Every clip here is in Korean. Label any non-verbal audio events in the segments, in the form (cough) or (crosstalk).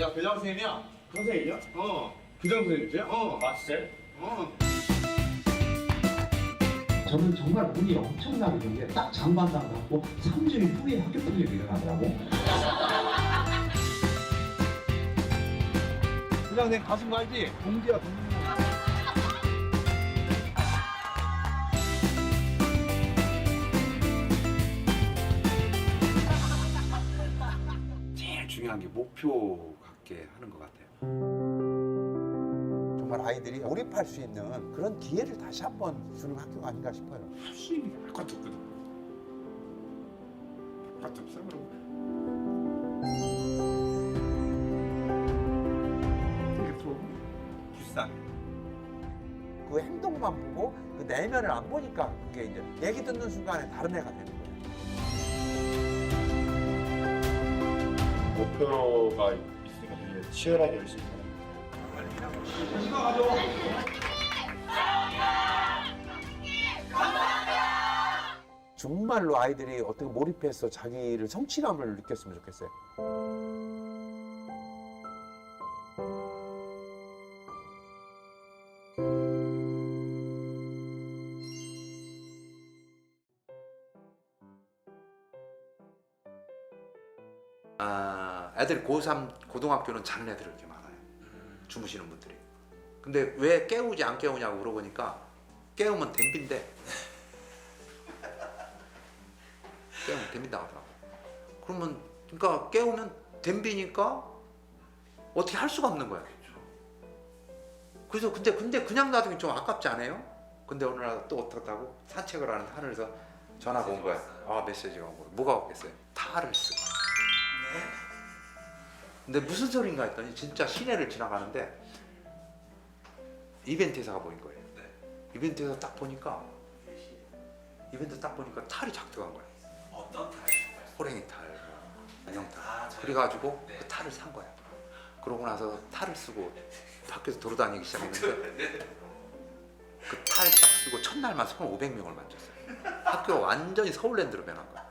야 교장 선생님이야. 선생님이요? 어. 교장 선생님이세요? 어. 아 진짜요? 어. 저는 정말 운이 엄청나게 좋은 게 딱 장반당 갖고 3주일 후에 학교 폭력이 일어나더라고. 교장 선생님 가슴? 동지야 동지. 제일 중요한 게 목표 갖게 하는 것 같아요. 정말 아이들이 몰입할 수 있는 그런 기회를 다시 한번 주는 학교가 아닌가 싶어요. 수입이 바깥 없거든. 바깥 없어 그러고. 되게 또 불쌍해. 그 행동만 보고 그 내면을 안 보니까 그게 이제 얘기 듣는 순간에 다른 애가 되는 거예요. 목표가 치열하게 열심히 살아요. 정말로 아이들이 어떻게 몰입해서 자기를 성취감을 느꼈으면 좋겠어요. 아, 애들 고3 고등학교는 애들이 이렇게 많아요. 주무시는 분들이. 근데 왜 깨우지 안 깨우냐고 물어보니까 깨우면 댐빈대. (laughs) 깨우면 댐빈다 하더라고. 그러면 그러니까 깨우면 댐비니까 어떻게 할 수가 없는 거야. 그래서 근데 근데 그냥 놔두기 좀 아깝지 않아요? 근데 날또 어떻다고 산책을 하는데 하늘에서 전화가 온 거야. 아 메시지가 온 거야. 뭐가 왔겠어요? 탈을 쓰고. 근데 무슨 소린가 했더니 진짜 시내를 지나가는데 이벤트에서 가보인 거예요. 이벤트에서 딱 보니까 이벤트 딱 보니까 탈이 작동한 거야. 어떤 타입? 호랭이 탈, 안녕탈. 그래가지고 그 탈을 산 거야. 그러고 나서 탈을 쓰고 밖에서 돌아다니기 시작했는데 (laughs) 그 탈 딱 쓰고 첫날만 1,500명을 만졌어요. 학교가 완전히 서울랜드로 변한 거야.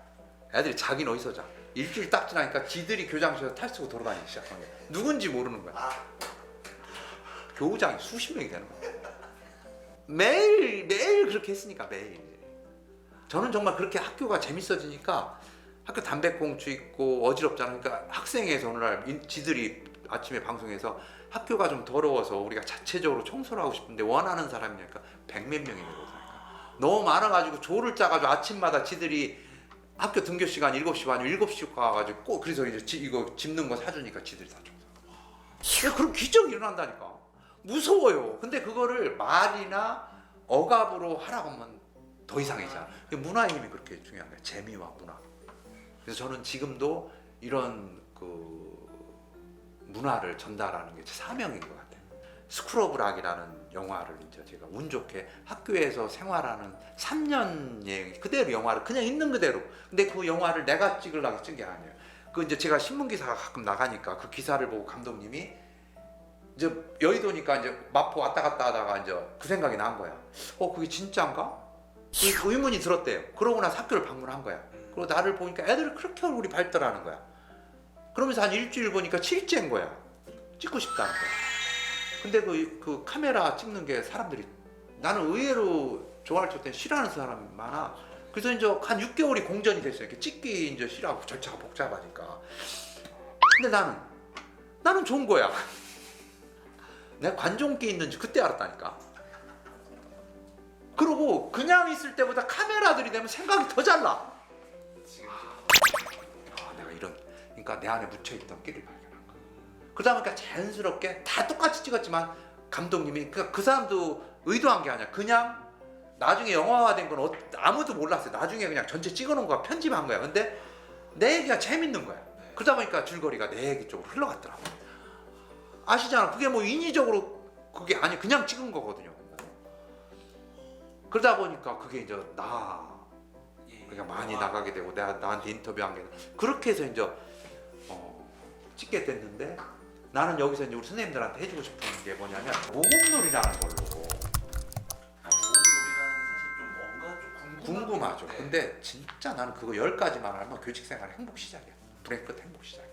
애들이 자기는 어디서 자? 일주일 딱 지나니까 지들이 교장실에서 탈 쓰고 돌아다니기 시작한 거야. 누군지 모르는 거야. 교우장이 수십 명이 되는 거야. 매일 매일 그렇게 했으니까 매일. 저는 정말 그렇게 학교가 재밌어지니까 학교 담배꽁초 있고 어지럽잖아. 그러니까 학생회에서 어느 날 인- 지들이 아침에 방송에서 학교가 좀 더러워서 우리가 자체적으로 청소를 하고 싶은데 원하는 사람이니까 백몇 명이 들어오니까 너무 많아가지고 조를 짜가지고 아침마다 지들이 학교 등교 시간 7시 반이면 7시 가가지고 꼭 그래서 이제 지- 이거 집는 거 사주니까 지들이 다. 야, 그런 기적이 일어난다니까. 무서워요. 근데 그거를 말이나 억압으로 하라고 하면 더 이상해져. 문화의 힘이 그렇게 중요한 거예요. 재미와 문화. 그래서 저는 지금도 이런 그 문화를 전달하는 게 제 사명인 것 같아요. 스크로브락이라는 영화를 이제 제가 운 좋게 학교에서 생활하는 3년의 그대로 영화를 그냥 있는 그대로. 근데 그 영화를 내가 찍으려고 찍은 게 아니에요. 그 이제 제가 신문 기사가 가끔 나가니까 그 기사를 보고 감독님이 이제 여의도니까 이제 마포 왔다 갔다 하다가 이제 그 생각이 난 거야. 어 그게 진짜인가? 그 의문이 들었대요. 그러고 나서 학교를 방문한 거야. 그리고 나를 보니까 애들이 그렇게 얼굴이 밝더라는 거야. 그러면서 한 일주일 보니까 칠째인 거야. 찍고 싶다는 거야. 근데 그, 그 카메라 찍는 게 사람들이 나는 의외로 좋아할 줄 때는 싫어하는 사람이 많아. 그래서 이제 한 6개월이 공전이 됐어요. 이렇게 찍기 이제 싫어하고 절차가 복잡하니까. 근데 나는 나는 좋은 거야. (laughs) 내가 관종기 있는지 그때 알았다니까. 그러고 그냥 있을 때보다 카메라들이 되면 생각이 더 잘 나. 아, 내가 이런 그러니까 내 안에 묻혀 있던 끼를. 그러다 보니까 자연스럽게 다 똑같이 찍었지만 감독님이 그, 그 사람도 의도한 게 아니야. 그냥 나중에 영화화된 건 어- 아무도 몰랐어요. 나중에 그냥 전체 찍어놓은 거야 편집한 거야. 근데 내 얘기가 재밌는 거야. 그러다 보니까 줄거리가 내 얘기 쪽으로 흘러갔더라고. 아시잖아. 그게 뭐 인위적으로 그게 아니 그냥 찍은 거거든요. 그러다 보니까 그게 이제 나 그러니까 많이 나가게 되고 내가 나한테 인터뷰한 게 그렇게 해서 이제 어, 찍게 됐는데 나는 여기서 이제 우리 선생님들한테 해주고 싶은 게 뭐냐면 모범놀이라는 걸로 소음놀이라는 게 사실 좀 뭔가 좀 궁금하죠. 한데 근데 진짜 나는 그거 열 가지만 알면 교직 생활 행복 시작이야. 브레이크 행복 시작이야.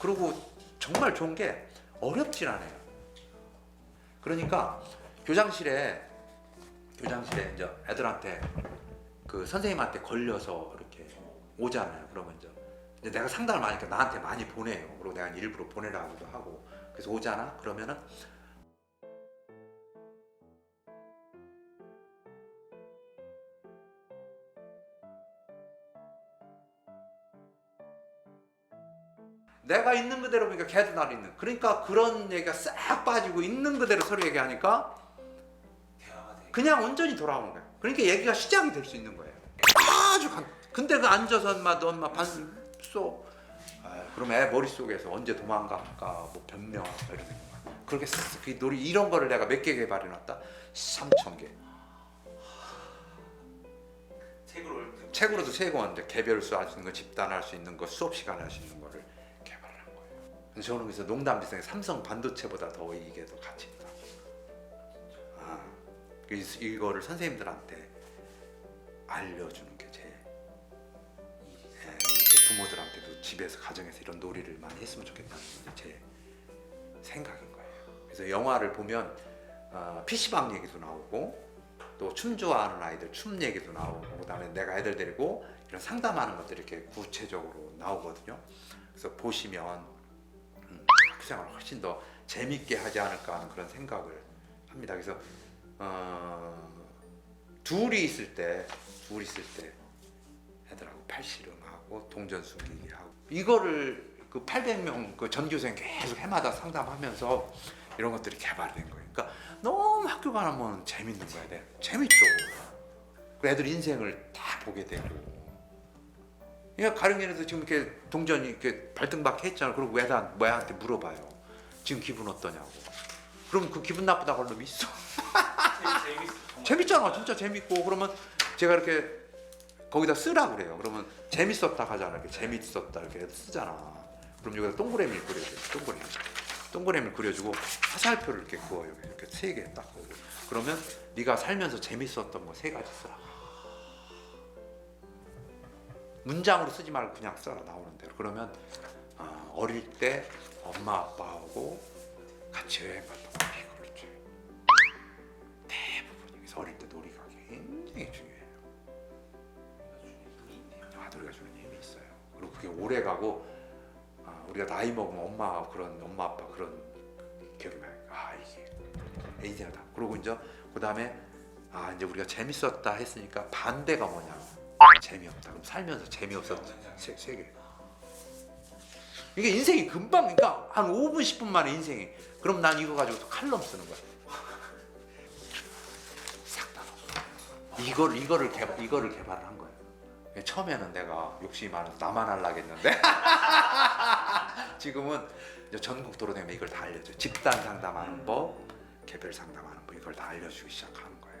그리고 정말 좋은 게 어렵진 않아요. 그러니까 교장실에 교장실에 이제 애들한테 그 선생님한테 걸려서 이렇게 오잖아요. 그러면 이제 이제 내가 상담을 많이 하니까 나한테 많이 보내요. 그리고 내가 일부러 보내라고도 하고 그래서 오잖아. 그러면은 내가 있는 그대로 보니까 걔도 나를 있는. 그러니까 그런 얘기가 싹 빠지고 있는 그대로 서로 얘기하니까. 그냥 온전히 돌아오는 거예요. 그러니까 얘기가 시작이 될 수 있는 거예요. 아주 간. 근데 그 앉아서 엄마 너 엄마 반 쏘. 아, 그럼 애 머릿속에서 언제 도망갈까 뭐 변명할까 이런 생각. 그렇게 쓱, 그 놀이 이런 거를 내가 몇 개 개발해 놨다. 3천 개. 책으로. 책으로도 세 권인데 개별수 할 수 있는 거, 집단할 수 있는 거, 수업 시간에 할 수 있는 거를 개발을 한 거예요. 저는 그래서 농담 비슷하게 삼성 반도체보다 더 이게 더 가치 있다. 아, 이거를 선생님들한테 알려주는 게 부모들한테도 집에서 가정에서 이런 놀이를 많이 했으면 좋겠다는 게제 생각인 거예요. 그래서 영화를 보면 어, PC방 얘기도 나오고 또 춤 좋아하는 아이들 춤 얘기도 나오고 그다음에 내가 애들 데리고 이런 상담하는 것들이 이렇게 구체적으로 나오거든요. 그래서 보시면 음, 학생을 훨씬 더 재밌게 하지 않을까 하는 그런 생각을 합니다. 그래서 어, 둘이 있을 때 둘이 있을 때 애들하고 팔씨름 하고 동전 숨기기 하고 이거를 그 800명 그 전교생 계속 해마다 상담하면서 이런 것들이 개발된 거예요. 그러니까 너무 학교 가면 재밌는 거야. 돼. 재밌죠. 그 애들 인생을 다 보게 되고. 그러니까 가령이라도 지금 이렇게 동전이 이렇게 발등박 했잖아. 그리고 애한 뭐한테 물어봐요. 지금 기분 어떠냐고. 그럼 그 기분 나쁘다고 할 놈이 있어. (laughs) 재밌. 정말. 재밌잖아. 진짜 재밌고 그러면 제가 이렇게 거기다 쓰라 그래요. 그러면 재밌었다 하잖아. 이렇게 재밌었다 이렇게 쓰잖아. 그럼 여기다 동그라미를 그려줘요. 동그라미. 동그라미를 그려주고 화살표를 이렇게 그어요. 이렇게 세 개 딱 그고 그러면 네가 살면서 재밌었던 거 세 가지 쓰라. 문장으로 쓰지 말고 그냥 써라 나오는 대로. 그러면 어, 어릴 때 엄마 아빠하고 같이 여행 거 이거죠. 대부분 여기서 어릴 때 놀이 가기 굉장히 중요 주는 힘이 있어요. 그리고 그게 오래 가고 아, 우리가 나이 먹으면 엄마 그런 엄마 아빠 그런 기억이 나요. 아 이게 내 인생이다. 그리고 이제 그 다음에 아 이제 우리가 재밌었다 했으니까 반대가 뭐냐? 재미없다. 그럼 살면서 재미없었다. 세, 세 개. 이게 인생이 금방 그러니까 한 5분 10분 만에 인생이. 그럼 난 이거 가지고 또 칼럼 쓰는 거야. 싹다 넣어. 이걸 이거를 개발 이거를 개발을 한 거예요. 처음에는 내가 욕심이 많아서 나만 하려겠는데 (laughs) 지금은 이제 전국 도로내면 이걸 다 알려줘. 집단 상담하는 법, 개별 상담하는 법 이걸 다 알려주기 시작하는 거예요.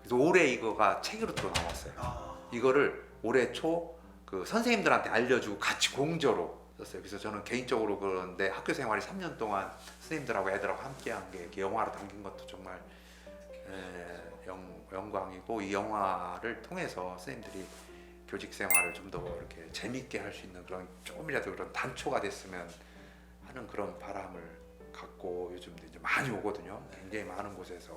그래서 올해 이거가 책으로 또 나왔어요. 아, 이거를 올해 초 그 선생님들한테 알려주고 같이 공저로 썼어요. 그래서 저는 개인적으로 그런데 학교 생활이 3년 동안 선생님들하고 애들하고 함께한 게 영화로 담긴 것도 정말 에, 영, 영광이고 이 영화를 통해서 선생님들이 교직 생활을 좀 더 이렇게 재밌게 할 수 있는 그런 조금이라도 그런 단초가 됐으면 하는 그런 바람을 갖고 요즘도 이제 많이 오거든요. 굉장히 많은 곳에서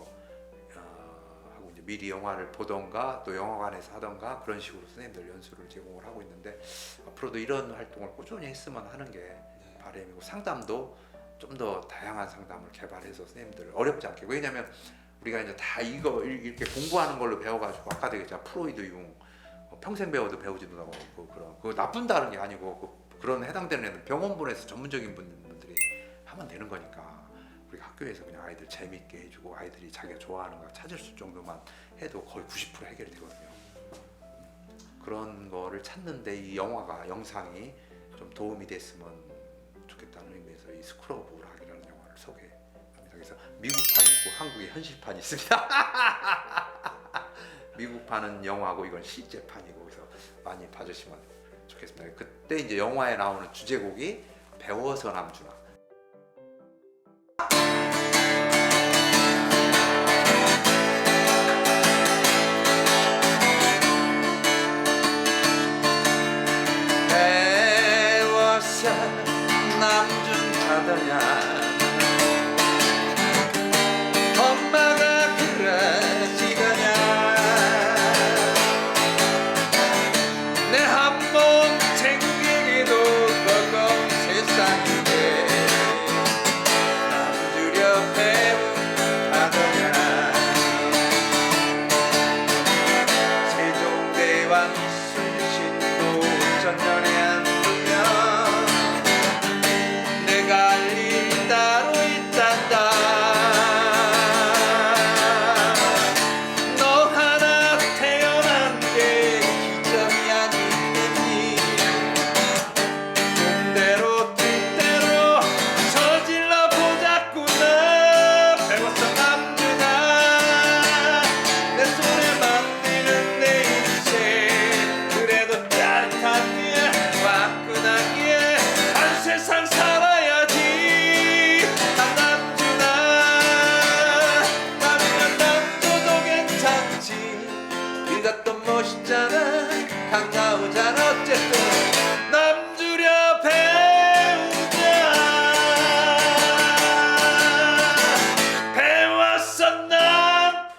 어, 하고 이제 미리 영화를 보던가 또 영화관에서 하던가 그런 식으로 선생님들 연수를 제공을 하고 있는데 앞으로도 이런 활동을 꾸준히 했으면 하는 게 바람이고 상담도 좀 더 다양한 상담을 개발해서 선생님들 어렵지 않게 왜냐하면 우리가 이제 다 이거 이- 이렇게 공부하는 걸로 배워가지고 아까도 얘기했잖아 프로이드 융 어, 평생 배워도 배우지도 않고 그 그런 그 나쁜다는 게 아니고 그, 그런 해당되는 애는 병원분에서 전문적인 분들이 하면 되는 거니까 우리가 학교에서 그냥 아이들 재밌게 해주고 아이들이 자기가 좋아하는 거 찾을 수 정도만 해도 거의 90% 해결이 되거든요. 그런 거를 찾는데 이 영화가 영상이 좀 도움이 됐으면 좋겠다는 의미에서 이 우락이라 미국판 있고 한국의 현실판이 있습니다. (laughs) 미국판은 영화고 이건 실제판이고 그래서 많이 봐주시면 좋겠습니다. 그때 이제 영화에 나오는 주제곡이 배워서 남주나 남준 하더냐 Bye-bye. 나오잖아 어쨌든. 남주려 배우자. 배웠어 남준다.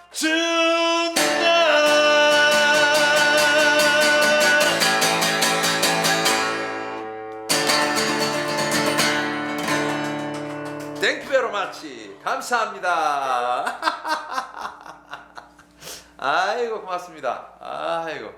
땡큐 베로 마치. 감사합니다. (laughs) 아이고 고맙습니다. 아이고.